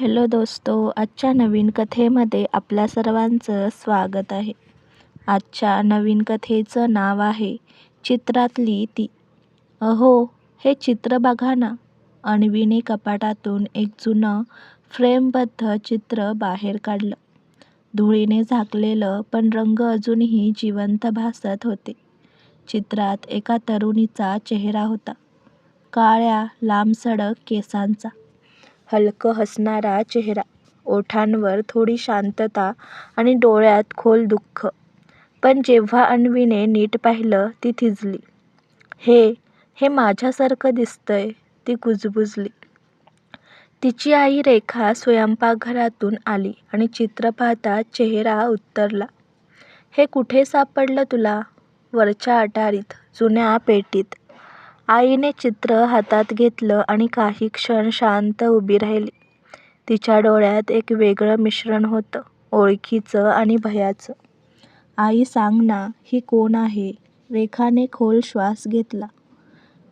Hello दोस्तो आजच्या नवीन कथेमध्ये आपल्या सर्वांचं स्वागत आहे. आजच्या नवीन कथेचं नाव आहे चित्रातली ती. अहो हे चित्र बघा ना. अणवीने कपाटातून एक जुनं फ्रेमबद्ध चित्र बाहेर काढलं. धुळीने झाकलेलं पण रंग अजूनही जिवंत भासत होते. चित्रात एका तरुणीचा चेहरा होता. काळ्या लांबसडक केसांचा. हलकं हसणारा चेहरा. ओठांवर थोडी शांतता आणि डोळ्यात खोल दुःख. पण जेव्हा अन्वीने नीट पाहिलं ती थिजली. हे हे माझ्यासारखं दिसतंय ती कुजबुजली. तिची आई रेखा स्वयंपाकघरातून आली आणि चित्र पाहता चेहरा उत्तरला. हे कुठे सापडलं तुला? वरच्या अटारीत जुन्या पेटीत. आईने चित्र हातात घेतलं आणि काही क्षण शांत उभी राहिली. तिच्या डोळ्यात एक वेगळं मिश्रण होतं ओळखीचं आणि भयाचं. आई सांग ना ही कोण आहे? रेखाने खोल श्वास घेतला.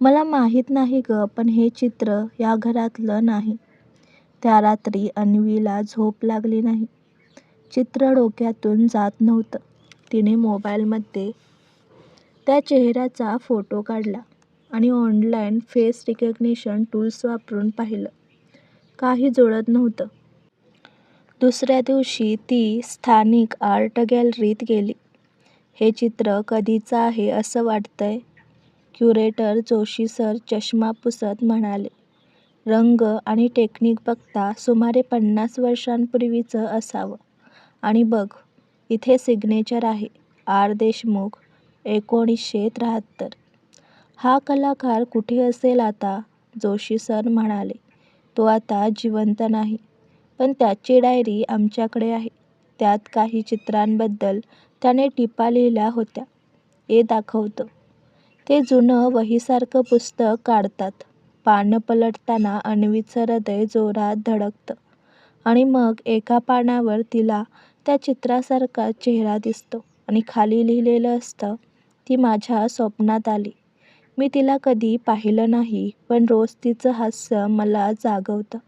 मला माहीत नाही ग पण हे चित्र या घरातलं नाही. त्या रात्री अन्वीला झोप लागली नाही. चित्र डोक्यातून जात नव्हतं. तिने मोबाईलमध्ये त्या चेहऱ्याचा फोटो काढला. आणि ऑनलाईन फेस रिकग्निशन टूल्स वापरून पाहिलं. काही जुळत नव्हतं. दुसऱ्या दिवशी ती स्थानिक आर्ट गॅलरीत गेली. हे चित्र कधीचं आहे असं वाटतंय? क्युरेटर जोशी सर चष्मा पुसत म्हणाले रंग आणि टेक्निक बघता सुमारे पन्नास वर्षांपूर्वीचं असावं. आणि बघ इथे सिग्नेचर आहे. आर देशमुख एकोणीसशे त्र्याहत्तर. हा कलाकार कुठे असेल आता? जोशी सर म्हणाले. तो आता जिवंत नाही. पण त्याची डायरी आमच्याकडे आहे. त्यात काही चित्रांबद्दल त्याने टिपा लिहिल्या होत्या. ए दाखवतं. ते जुनं वहीसारखं पुस्तक काढतात. पानं पलटताना अन्वीचं हृदय जोरात धडकतं. आणि मग एका पानावर तिला त्या चित्रासारखा चेहरा दिसतो. आणि खाली लिहिलेलं असतं ती माझ्या स्वप्नात आली. मी तिला कधी पाहिलं नाही पण रोज तिचं हास्य मला जागवतं.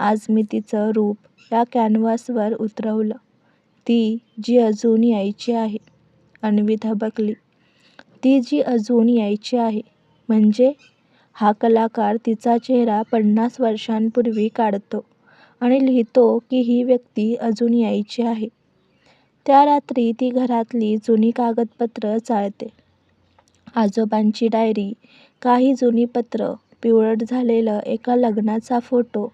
आज मी तिचं रूप या कॅनव्हासवर उतरवलं. ती जी अजून यायची आहे अन्वी धबकली. ती जी अजून यायची आहे म्हणजे? हा कलाकार तिचा चेहरा पन्नास वर्षांपूर्वी काढतो आणि लिहितो की ही व्यक्ती अजून यायची आहे. त्या रात्री ती घरातली जुनी कागदपत्र चाळते. आजोबांची डायरी काही जुनी पत्र पिवळट झालेलं एका लग्नाचा फोटो.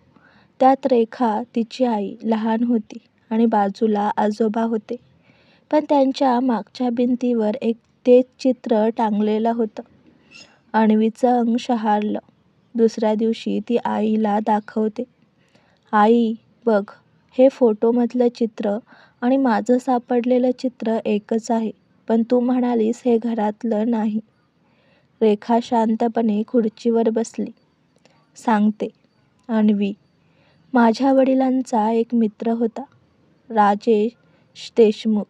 त्यात रेखा तिची आई लहान होती आणि बाजूला आजोबा होते. पण त्यांच्या मागच्या भिंतीवर एक तेच चित्र टांगलेलं होतं. अन्वीचं अंग शहारलं. दुसऱ्या दिवशी ती आईला दाखवते. आई बघ हे फोटोमधलं चित्र आणि माझं सापडलेलं चित्र एकच आहे. पण तू म्हणालीस हे घरातलं नाही. रेखा शांतपणे खुर्चीवर बसली. सांगते अन्वी माझ्या वडिलांचा एक मित्र होता राजेश देशमुख.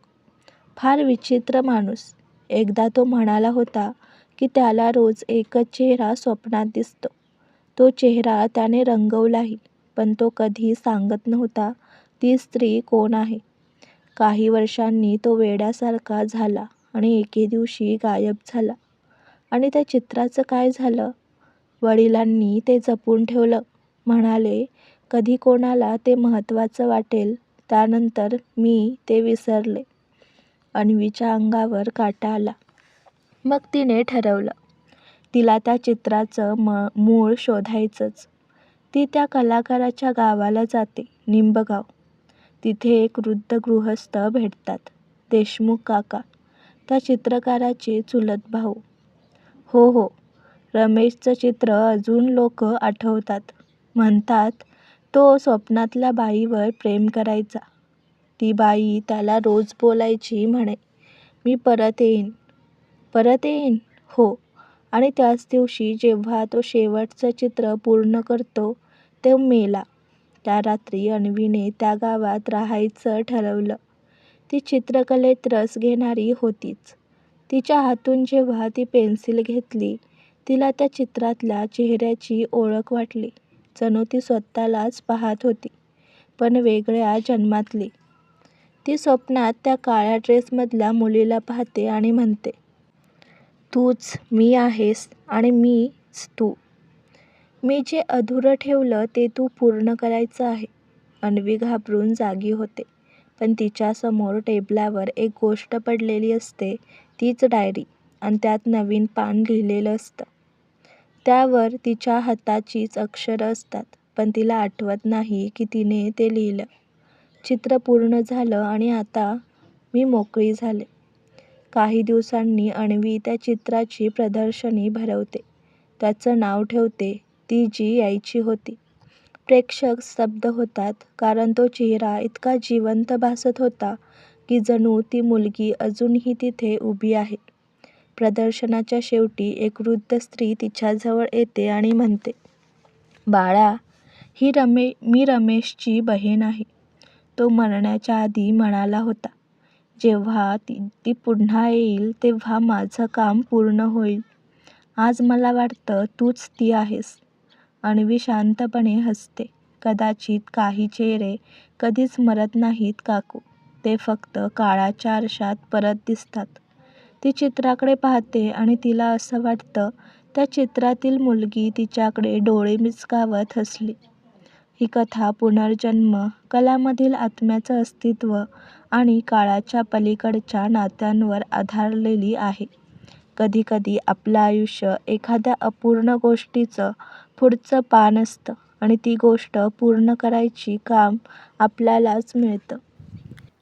फार विचित्र माणूस. एकदा तो म्हणाला होता की त्याला रोज एकच चेहरा स्वप्नात दिसतो. तो चेहरा त्याने रंगवलाही पण तो कधी सांगत नव्हता ती स्त्री कोण आहे. काही वर्षांनी तो वेड्यासारखा झाला आणि एके दिवशी गायब झाला. आणि त्या चित्राचं काय झालं? वडिलांनी ते जपून ठेवलं. म्हणाले कधी कोणाला ते महत्त्वाचं वाटेल त्यानंतर मी ते विसरले. अन्वीच्या अंगावर काटा आला. मग तिने ठरवलं तिला त्या चित्राचं म मूळ शोधायचंच. ती त्या कलाकाराच्या गावाला जाते निंबगाव. तिथे एक वृद्ध गृहस्थ भेटतात देशमुख काका. त्या चित्रकाराचे चुलत भाऊ. हो हो. रमेशचं चित्र अजून लोक आठवतात. म्हणतात तो स्वप्नातल्या बाईवर प्रेम करायचा. ती बाई त्याला रोज बोलायची म्हणे मी परत येईन. परत येईन? हो. आणि त्याच दिवशी जेव्हा तो शेवटचं चित्र पूर्ण करतो तो मेला. त्या रात्री अन्वीने त्या गावात राहायचं ठरवलं. ती चित्रकलेत रस घेणारी होतीच. तिच्या हातून जेव्हा ती पेन्सिल घेतली तिला त्या चित्रातल्या चेहऱ्याची ओळख वाटली जणू ती स्वतःलाच पाहत होती पण वेगळ्या जन्मातली. ती स्वप्नात त्या काळ्या ड्रेसमधल्या मुलीला पाहते आणि म्हणते, तूच मी आहेस आणि मीच तू. मी जे अधुरं ठेवलं ते तू पूर्ण करायचं आहे. अन्वी घाबरून जागी होते. पण तिच्यासमोर टेबलावर एक गोष्ट पडलेली असते तीच डायरी आणि त्यात नवीन पान लिहिलेलं असतं. त्यावर तिच्या हाताचीच अक्षरं असतात. पण तिला आठवत नाही की तिने ते लिहिलं. चित्र पूर्ण झालं आणि आता मी मोकळी झाले. काही दिवसांनी अणवी त्या चित्राची प्रदर्शनी भरवते. त्याचं नाव ठेवते ती जी यायची होती. प्रेक्षक स्तब्ध होतात कारण तो चेहरा इतका जिवंत भासत होता की जणू ती मुलगी अजूनही तिथे उभी आहे. प्रदर्शनाच्या शेवटी एक वृद्ध स्त्री तिच्याजवळ येते आणि म्हणते, बाळा, ही मी रमेशची बहीण आहे. तो मरण्याच्या आधी म्हणाला होता, जेव्हा ती पुन्हा येईल तेव्हा माझं काम पूर्ण होईल. आज मला वाटतं तूच ती आहेस. अन्वी शांतपणे हसते. कदाचित काही चेहरे कधीच मरत नाहीत काकू. ते फक्त काळाच्या आरशात परत दिसतात. ती चित्राकडे पाहते आणि तिला असं वाटतं त्या चित्रातील मुलगी तिच्याकडे डोळे मिचकावत हसली. ही कथा पुनर्जन्म, कलामधील आत्म्याचं अस्तित्व आणि काळाच्या पलीकडच्या नात्यांवर आधारलेली आहे. कधीकधी आपलं आयुष्य एखाद्या अपूर्ण गोष्टीचं पुढचं पान असतं आणि ती गोष्ट पूर्ण करायची काम आपल्यालाच मिळतं.